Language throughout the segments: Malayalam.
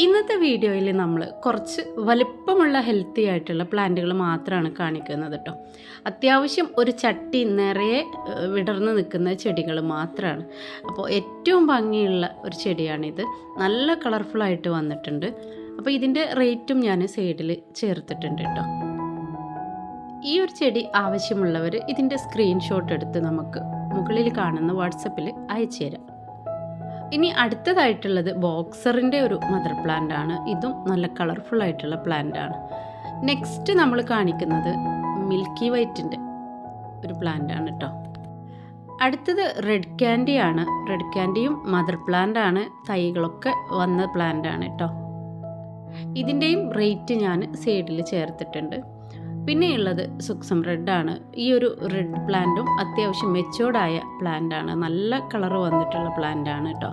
ഇന്നത്തെ വീഡിയോയിൽ നമ്മൾ കുറച്ച് വലിപ്പമുള്ള ഹെൽത്തി ആയിട്ടുള്ള പ്ലാന്റുകൾ മാത്രമാണ് കാണിക്കുന്നത് കേട്ടോ അത്യാവശ്യം ഒരു ചട്ടി നിറയെ വിടർന്നു നിൽക്കുന്ന ചെടികൾ മാത്രമാണ് അപ്പോൾ ഏറ്റവും ഭംഗിയുള്ള ഒരു ചെടിയാണിത്. നല്ല കളർഫുള്ളായിട്ട് വന്നിട്ടുണ്ട്. അപ്പോൾ ഇതിന്റെ റേറ്റും ഞാൻ സൈഡിൽ ചേർത്തിട്ടുണ്ട് കേട്ടോ ഈ ഒരു ചെടി ആവശ്യമുള്ളവർ ഇതിന്റെ സ്ക്രീൻഷോട്ട് എടുത്ത് നമുക്ക് മുകളിൽ കാണുന്ന വാട്സപ്പിൽ അയച്ചു തരാം ഇനി അടുത്തതായിട്ടുള്ളത് ബോക്സറിന്റെ ഒരു മദർ പ്ലാന്റ് ആണ്. ഇതും നല്ല കളർഫുൾ ആയിട്ടുള്ള പ്ലാന്റ് ആണ്. നെക്സ്റ്റ് നമ്മൾ കാണിക്കുന്നത് മിൽക്കി വൈറ്റിന്റെ ഒരു പ്ലാന്റ് ആണ് കേട്ടോ അടുത്തത് റെഡ് ക്യാൻഡി ആണ്. റെഡ് ക്യാൻഡിയും മദർ പ്ലാന്റ് ആണ്. തൈകളൊക്കെ വന്ന പ്ലാന്റ് ആണ് കേട്ടോ ഇതിന്റെയും റേറ്റ് ഞാൻ സൈഡിൽ ചേർത്തിട്ടുണ്ട്. പിന്നെയുള്ളത് സുക്സം റെഡ് ആണ്. ഈ ഒരു റെഡ് പ്ലാന്റും അത്യാവശ്യം മെച്ചോർഡായ പ്ലാന്റ് ആണ്. നല്ല കളർ വന്നിട്ടുള്ള പ്ലാന്റ് ആണ് കേട്ടോ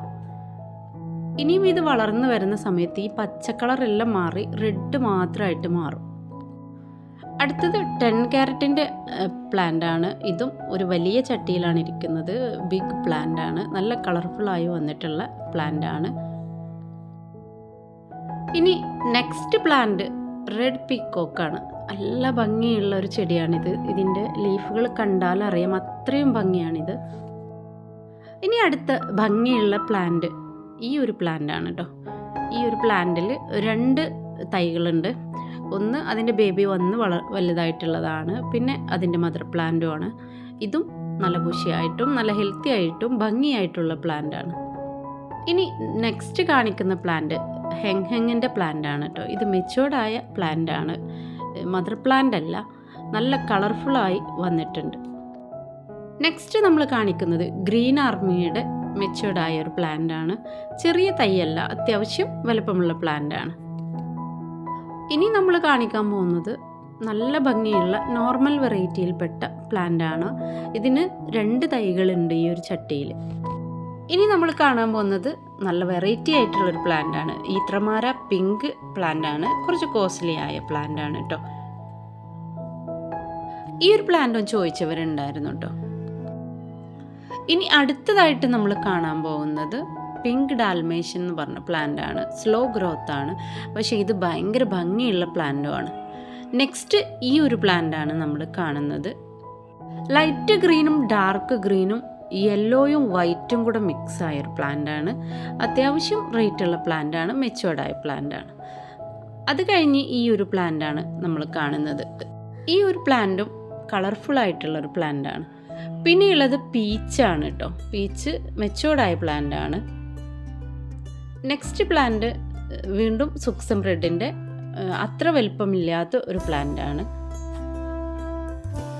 ഇനിയും ഇത് വളർന്നു വരുന്ന സമയത്ത് ഈ പച്ചക്കളറെല്ലാം മാറി റെഡ് മാത്രമായിട്ട് മാറും. അടുത്തത് ടെൻ ക്യാരറ്റിന്റെ പ്ലാന്റ് ആണ്. ഇതും ഒരു വലിയ ചട്ടിയിലാണ് ഇരിക്കുന്നത്. ബിഗ് പ്ലാന്റ് ആണ്. നല്ല കളർഫുള്ളായി വന്നിട്ടുള്ള പ്ലാന്റ് ആണ്. ഇനി നെക്സ്റ്റ് പ്ലാന്റ് റെഡ് പീക്കോക്കാണ് നല്ല ഭംഗിയുള്ള ഒരു ചെടിയാണിത്. ഇതിന്റെ ലീഫുകൾ കണ്ടാൽ അറിയാം അത്രയും ഭംഗിയാണിത്. ഇനി അടുത്ത ഭംഗിയുള്ള പ്ലാന്റ് ഈ ഒരു പ്ലാന്റ് ആണ് കേട്ടോ ഈ ഒരു പ്ലാന്റിൽ രണ്ട് തൈകളുണ്ട്. ഒന്ന് അതിന്റെ ബേബി വന്ന് വള വലുതായിട്ടുള്ളതാണ്. പിന്നെ അതിന്റെ മദർ പ്ലാന്റുമാണ് ഇതും നല്ല ബുഷിയായിട്ടും നല്ല ഹെൽത്തി ആയിട്ടും ഭംഗിയായിട്ടുള്ള പ്ലാന്റാണ്. ഇനി നെക്സ്റ്റ് കാണിക്കുന്ന പ്ലാന്റ് ഹെങ് ഹെങ്ങിന്റെ പ്ലാന്റാണ് കേട്ടോ ഇത് മെച്ചുവേർഡായ പ്ലാന്റ് ആണ് മദർ പ്ലാന്റ് അല്ല നല്ല കളർഫുള്ളായി വന്നിട്ടുണ്ട്. നെക്സ്റ്റ് നമ്മൾ കാണിക്കുന്നത് ഗ്രീൻ ആർമിയുടെ മെച്ചുവേർഡായ ഒരു പ്ലാന്റ് ആണ്. ചെറിയ തൈയല്ല അത്യാവശ്യം വലുപ്പമുള്ള പ്ലാന്റ് ആണ്. ഇനി നമ്മൾ കാണിക്കാൻ പോകുന്നത് നല്ല ഭംഗിയുള്ള നോർമൽ വെറൈറ്റിയിൽപ്പെട്ട പ്ലാന്റ് ആണ്. ഇതിന് രണ്ട് തൈകളുണ്ട് ഈ ഒരു ചട്ടിയിൽ. ഇനി നമ്മൾ കാണാൻ പോകുന്നത് നല്ല വെറൈറ്റി ആയിട്ടുള്ളൊരു പ്ലാന്റ് ആണ്. ഈത്രമാര പിങ്ക് പ്ലാന്റ് ആണ്. കുറച്ച് കോസ്റ്റ്ലി ആയ പ്ലാന്റ് ആണ് കേട്ടോ ഈ ഒരു പ്ലാന്റും ചോദിച്ചവരുണ്ടായിരുന്നു കേട്ടോ ഇനി അടുത്തതായിട്ട് നമ്മൾ കാണാൻ പോകുന്നത് പിങ്ക് ഡാൽമേഷൻ എന്ന് പറഞ്ഞ പ്ലാന്റ് ആണ്. സ്ലോ ഗ്രോത്ത് ആണ്. പക്ഷേ ഇത് ഭയങ്കര ഭംഗിയുള്ള പ്ലാന്റുമാണ് നെക്സ്റ്റ് ഈ ഒരു പ്ലാന്റ് ആണ് നമ്മൾ കാണുന്നത്. ലൈറ്റ് ഗ്രീനും ഡാർക്ക് ഗ്രീനും യെല്ലോയും വൈറ്റും കൂടെ മിക്സ് ആയ ഒരു പ്ലാന്റ് ആണ്. അത്യാവശ്യം റേറ്റുള്ള പ്ലാന്റ് ആണ്. മെച്ചുവേർഡായ പ്ലാന്റ് ആണ്. അത് കഴിഞ്ഞ് ഈ ഒരു പ്ലാന്റ് ആണ് നമ്മൾ കാണുന്നത്. ഈ ഒരു പ്ലാന്റും കളർഫുൾ ആയിട്ടുള്ള ഒരു പ്ലാന്റ് ആണ്. പിന്നെയുള്ളത് പീച്ചാണ് കേട്ടോ പീച്ച് മെച്ചോർഡായ പ്ലാന്റ് ആണ്. നെക്സ്റ്റ് പ്ലാന്റ് വീണ്ടും സുക്സം ബ്രെഡിന്റെ അത്ര വലിപ്പമില്ലാത്ത ഒരു പ്ലാന്റ് ആണ്.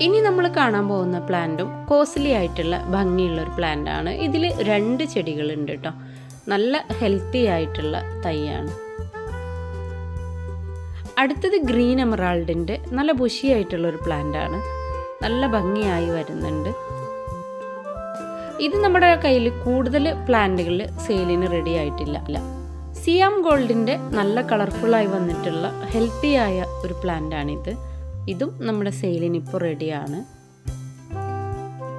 ഇനി നമ്മൾ കാണാൻ പോകുന്ന പ്ലാന്റും കോസ്റ്റ്ലി ആയിട്ടുള്ള ഭംഗിയുള്ള ഒരു പ്ലാന്റ് ആണ്. ഇതിൽ രണ്ട് ചെടികളുണ്ട് കേട്ടോ നല്ല ഹെൽത്തി ആയിട്ടുള്ള തൈയാണ്. അടുത്തത് ഗ്രീൻ എമറാൾഡിന്റെ നല്ല ബുഷിയായിട്ടുള്ള ഒരു പ്ലാന്റ് ആണ്. നല്ല ഭംഗിയായി വരുന്നുണ്ട്. ഇത് നമ്മുടെ കയ്യിൽ കൂടുതൽ പ്ലാന്റുകൾ സെയിലിന് റെഡി ആയിട്ടില്ല. അല്ല സിയാം ഗോൾഡിന്റെ നല്ല കളർഫുള്ളായി വന്നിട്ടുള്ള ഹെൽത്തി ആയ ഒരു പ്ലാന്റാണിത് ഇതും നമ്മുടെ സെയിലിന് ഇപ്പോൾ റെഡിയാണ്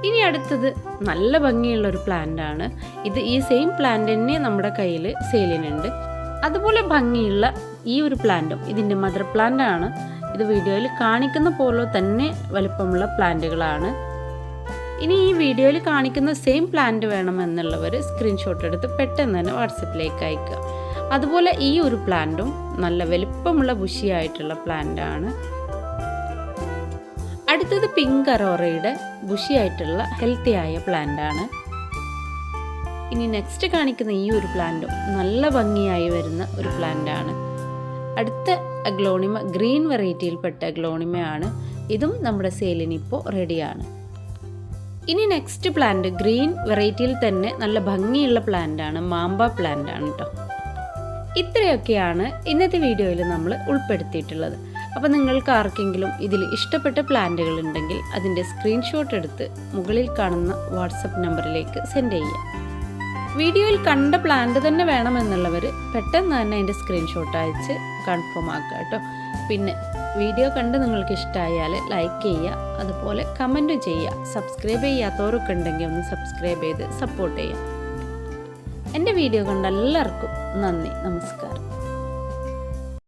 ഇനി അടുത്തത് നല്ല ഭംഗിയുള്ള ഒരു പ്ലാന്റ് ആണ്. ഇത് ഈ സെയിം പ്ലാന്റ് തന്നെ നമ്മുടെ കയ്യിൽ സെയിലിനുണ്ട്. അതുപോലെ ഭംഗിയുള്ള ഈ ഒരു പ്ലാന്റും ഇതിന്റെ മദർ പ്ലാന്റ് ആണ്. ഇത് വീഡിയോയിൽ കാണിക്കുന്ന പോലെ തന്നെ വലിപ്പമുള്ള പ്ലാന്റുകളാണ്. ഇനി ഈ വീഡിയോയിൽ കാണിക്കുന്ന സെയിം പ്ലാന്റ് വേണമെന്നുള്ളവർ സ്ക്രീൻഷോട്ട് എടുത്ത് പെട്ടെന്ന് തന്നെ വാട്സപ്പിലേക്ക് അയക്കുക. അതുപോലെ ഈ ഒരു പ്ലാന്റും നല്ല വലിപ്പമുള്ള ബുഷിയായിട്ടുള്ള പ്ലാന്റ് ആണ്. അടുത്തത് പിങ്ക് അറോറയുടെ ബുഷിയായിട്ടുള്ള ഹെൽത്തി ആയ പ്ലാന്റ് ആണ്. ഇനി നെക്സ്റ്റ് കാണിക്കുന്ന ഈ ഒരു പ്ലാന്റും നല്ല ഭംഗിയായി വരുന്ന ഒരു പ്ലാന്റ് ആണ്. അടുത്ത അഗ്ലോണിമ ഗ്രീൻ വെറൈറ്റിയിൽപ്പെട്ട അഗ്ലോണിമയാണ് ഇതും നമ്മുടെ സെയിലിന് ഇപ്പോൾ റെഡിയാണ്. ഇനി നെക്സ്റ്റ് പ്ലാന്റ് ഗ്രീൻ വെറൈറ്റിയിൽ തന്നെ നല്ല ഭംഗിയുള്ള പ്ലാന്റ് ആണ് മാമ്പ പ്ലാന്റ് ആണ് കേട്ടോ ഇത്രയൊക്കെയാണ് ഇന്നത്തെ വീഡിയോയിൽ നമ്മൾ ഉൾപ്പെടുത്തിയിട്ടുള്ളത്. അപ്പോൾ നിങ്ങൾക്ക് ആർക്കെങ്കിലും ഇതിൽ ഇഷ്ടപ്പെട്ട പ്ലാന്റുകൾ ഉണ്ടെങ്കിൽ അതിന്റെ സ്ക്രീൻഷോട്ട് എടുത്ത് മുകളിൽ കാണുന്ന വാട്സപ്പ് നമ്പറിലേക്ക് സെൻഡ് ചെയ്യുക. വീഡിയോയിൽ കണ്ട പ്ലാന്റ് തന്നെ വേണമെന്നുള്ളവർ പെട്ടെന്ന് തന്നെ അതിന്റെ സ്ക്രീൻഷോട്ട് അയച്ച് കൺഫേം ആക്കുക കേട്ടോ. പിന്നെ വീഡിയോ കണ്ട് നിങ്ങൾക്ക് ഇഷ്ടമായാൽ ലൈക്ക് ചെയ്യുക അതുപോലെ കമന്റും ചെയ്യുക. സബ്സ്ക്രൈബ് ചെയ്യാത്തവരൊക്കെ ഉണ്ടെങ്കിൽ ഒന്ന് സബ്സ്ക്രൈബ് ചെയ്ത് സപ്പോർട്ട് ചെയ്യുക. എന്റെ വീഡിയോ കണ്ട എല്ലാവർക്കും നന്ദി നമസ്കാരം.